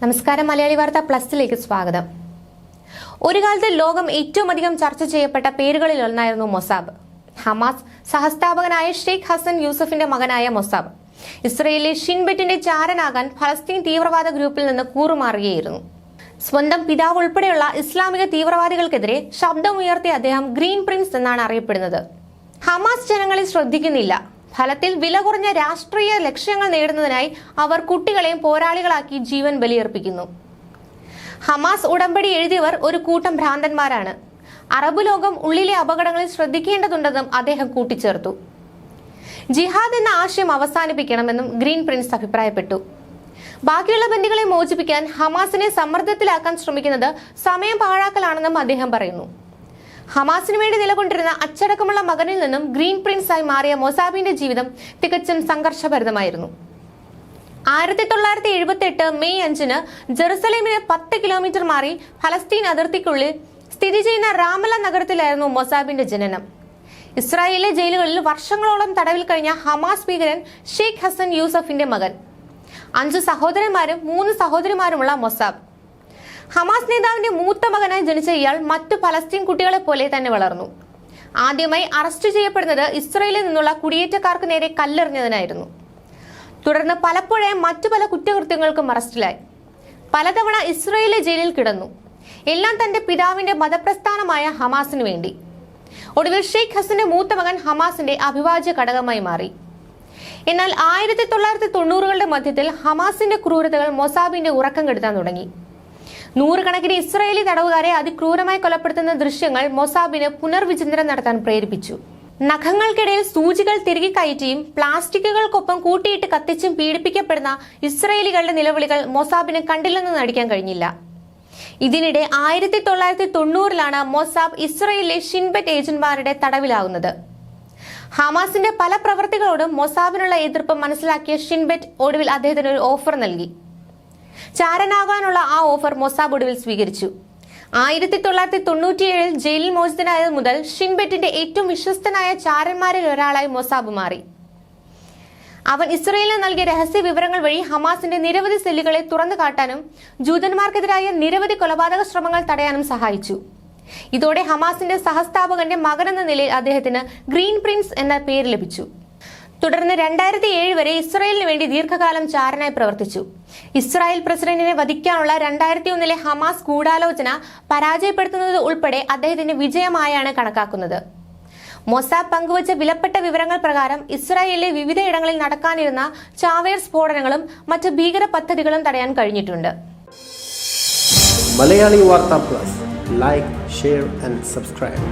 നമസ്കാരം മലയാളി വാർത്ത പ്ലസിലേക്ക് സ്വാഗതം. ഒരു കാലത്ത് ലോകം ഏറ്റവും അധികം ചർച്ച ചെയ്യപ്പെട്ട പേരുകളിൽ ഒന്നായിരുന്നു മൊസാബ്. ഹമാസ് സഹസ്ഥാപകനായ ഷെയ്ഖ് ഹസൻ യൂസഫിന്റെ മകനായ മൊസാബ്. ഇസ്രയേലിലെ ഷിൻബെറ്റിന്റെ ചാരനാകാൻ ഫലസ്തീൻ തീവ്രവാദ ഗ്രൂപ്പിൽ നിന്ന് കൂറുമാറുകയായിരുന്നു. സ്വന്തം പിതാവ് ഉൾപ്പെടെയുള്ള ഇസ്ലാമിക തീവ്രവാദികൾക്കെതിരെ ശബ്ദമുയർത്തിയ അദ്ദേഹം ഗ്രീൻ പ്രിൻസ് എന്നാണ് അറിയപ്പെടുന്നത്. ഹമാസ് ജനങ്ങളെ ശ്രദ്ധിക്കുന്നില്ല. ഫലത്തിൽ വില കുറഞ്ഞ രാഷ്ട്രീയ ലക്ഷ്യങ്ങൾ നേടുന്നതിനായി അവർ കുട്ടികളെയും പോരാളികളാക്കി ജീവൻ ബലിയർപ്പിക്കുന്നു. ഹമാസ് ഉടമ്പടി എഴുതിയവർ ഒരു കൂട്ടം ഭ്രാന്തന്മാരാണ്. അറബ് ലോകം ഉള്ളിലെ അപകടങ്ങളിൽ ശ്രദ്ധിക്കേണ്ടതുണ്ടെന്നും അദ്ദേഹം കൂട്ടിച്ചേർത്തു. ജിഹാദ് എന്ന ആശയം അവസാനിപ്പിക്കണമെന്നും ഗ്രീൻ പ്രിൻസ് അഭിപ്രായപ്പെട്ടു. ബാക്കിയുള്ള ബന്ദികളെ മോചിപ്പിക്കാൻ ഹമാസിനെ സമ്മർദ്ദത്തിലാക്കാൻ ശ്രമിക്കുന്നത് സമയം പാഴാക്കലാണെന്നും അദ്ദേഹം പറയുന്നു. ഹമാസിനു വേണ്ടി നിലകൊണ്ടിരുന്ന അച്ചടക്കമുള്ള മകനിൽ നിന്നും ഗ്രീൻ പ്രിൻസ് ആയി മാറിയ മൊസാബിന്റെ ജീവിതം തികച്ചും സംഘർഷഭരിതമായിരുന്നു. ആയിരത്തി തൊള്ളായിരത്തി എഴുപത്തി എട്ട് മെയ് അഞ്ചിന് ജെറുസലേമിന് പത്ത് കിലോമീറ്റർ മാറി ഫലസ്തീൻ അതിർത്തിക്കുള്ളിൽ സ്ഥിതി ചെയ്യുന്ന റാമല നഗരത്തിലായിരുന്നു മൊസാബിന്റെ ജനനം. ഇസ്രായേലിലെ ജയിലുകളിൽ വർഷങ്ങളോളം തടവിൽ കഴിഞ്ഞ ഹമാസ് ഭീകരൻ ഷെയ്ഖ് ഹസൻ യൂസഫിന്റെ മകൻ. അഞ്ചു സഹോദരന്മാരും മൂന്ന് സഹോദരിമാരുമുള്ള മൊസാബ്. ഹമാസ് നേതാവിന്റെ മൂത്ത മകനായി ജനിച്ച ഇയാൾ മറ്റു പലസ്തീൻ കുട്ടികളെ പോലെ തന്നെ വളർന്നു. ആദ്യമായി അറസ്റ്റ് ചെയ്യപ്പെടുന്നത് ഇസ്രയേലിൽ നിന്നുള്ള കുടിയേറ്റക്കാർക്ക് നേരെ കല്ലെറിഞ്ഞതിനായിരുന്നു. തുടർന്ന് പലപ്പോഴായി മറ്റു പല കുറ്റകൃത്യങ്ങൾക്കും അറസ്റ്റിലായി. പലതവണ ഇസ്രയേലിലെ ജയിലിൽ കിടന്നു. എല്ലാം തന്റെ പിതാവിന്റെ മതപ്രസ്ഥാനമായ ഹമാസിന് വേണ്ടി. ഒടുവിൽ ഷെയ്ഖ് ഹസന്റെ മൂത്ത മകൻ ഹമാസിന്റെ അഭിവാജ്യ ഘടകമായി മാറി. എന്നാൽ ആയിരത്തി തൊള്ളായിരത്തി തൊണ്ണൂറുകളുടെ മധ്യത്തിൽ ഹമാസിന്റെ ക്രൂരതകൾ മൊസാബിന്റെ ഉറക്കം കെടുത്താൻ തുടങ്ങി. നൂറുകണക്കിന് ഇസ്രായേലി തടവുകാരെ അതിക്രൂരമായി കൊലപ്പെടുത്തുന്ന ദൃശ്യങ്ങൾ മൊസാബിന് പുനർവിചിന്തനം നടത്താൻ പ്രേരിപ്പിച്ചു. നഖങ്ങൾക്കിടയിൽ സൂചികൾ തിരികെ കയറ്റിയും പ്ലാസ്റ്റിക്കുകൾക്കൊപ്പം കൂട്ടിയിട്ട് കത്തിച്ചും പീഡിപ്പിക്കപ്പെടുന്ന ഇസ്രയേലികളുടെ നിലവിളികൾ മൊസാബിന് കണ്ടില്ലെന്ന് നടിക്കാൻ കഴിഞ്ഞില്ല. ഇതിനിടെ ആയിരത്തി തൊള്ളായിരത്തി തൊണ്ണൂറിലാണ് മൊസാബ് ഇസ്രയേലിലെ ഷിൻബെറ്റ് ഏജന്റുമാരുടെ തടവിലാകുന്നത് ഹമാസിന്റെ പല പ്രവർത്തികളോടും മൊസാബിനുള്ള എതിർപ്പ് മനസ്സിലാക്കിയ ഷിൻബെറ്റ് ഒടുവിൽ അദ്ദേഹത്തിന് ഒരു ഓഫർ നൽകി. ചാരനാകാനുള്ള ആ ഓഫർ മൊസാബ് ഒടുവിൽ സ്വീകരിച്ചു. ആയിരത്തി തൊള്ളായിരത്തി തൊണ്ണൂറ്റിയേഴിൽ ജയിലിൽ മോചിതനായത് മുതൽ ഷിൻബെറ്റിന്റെ ഏറ്റവും വിശ്വസ്തനായ ചാരന്മാരിൽ ഒരാളായി മൊസാബ് മാറി. അവൻ ഇസ്രയേലിന് നൽകിയ രഹസ്യ വിവരങ്ങൾ വഴി ഹമാസിന്റെ നിരവധി സെല്ലുകളെ തുറന്നു കാട്ടാനും ജൂതന്മാർക്കെതിരായ നിരവധി കൊലപാതക ശ്രമങ്ങൾ തടയാനും സഹായിച്ചു. ഇതോടെ ഹമാസിന്റെ സഹസ്ഥാപകന്റെ മകൻ എന്ന നിലയിൽ അദ്ദേഹത്തിന് ഗ്രീൻ പ്രിൻസ് എന്ന പേര് ലഭിച്ചു. തുടർന്ന് രണ്ടായിരത്തി ഏഴ് വരെ ഇസ്രയേലിന് വേണ്ടി ദീർഘകാലം ചാരനായി പ്രവർത്തിച്ചു. ഇസ്രായേൽ പ്രസിഡന്റിനെ വധിക്കാനുള്ള രണ്ടായിരത്തി ഒന്നിലെ ഹമാസ് ഗൂഢാലോചന പരാജയപ്പെടുത്തുന്നത് ഉൾപ്പെടെ അദ്ദേഹത്തിന്റെ വിജയമായാണ് കണക്കാക്കുന്നത്. മൊസാബ് പങ്കുവച്ച വിലപ്പെട്ട വിവരങ്ങൾ പ്രകാരം ഇസ്രായേലിലെ വിവിധയിടങ്ങളിൽ നടക്കാനിരുന്ന ചാവേർ സ്ഫോടനങ്ങളും മറ്റ് ഭീകര പദ്ധതികളും തടയാൻ കഴിഞ്ഞിട്ടുണ്ട്. Malayali Vartha plus. Like share and subscribe.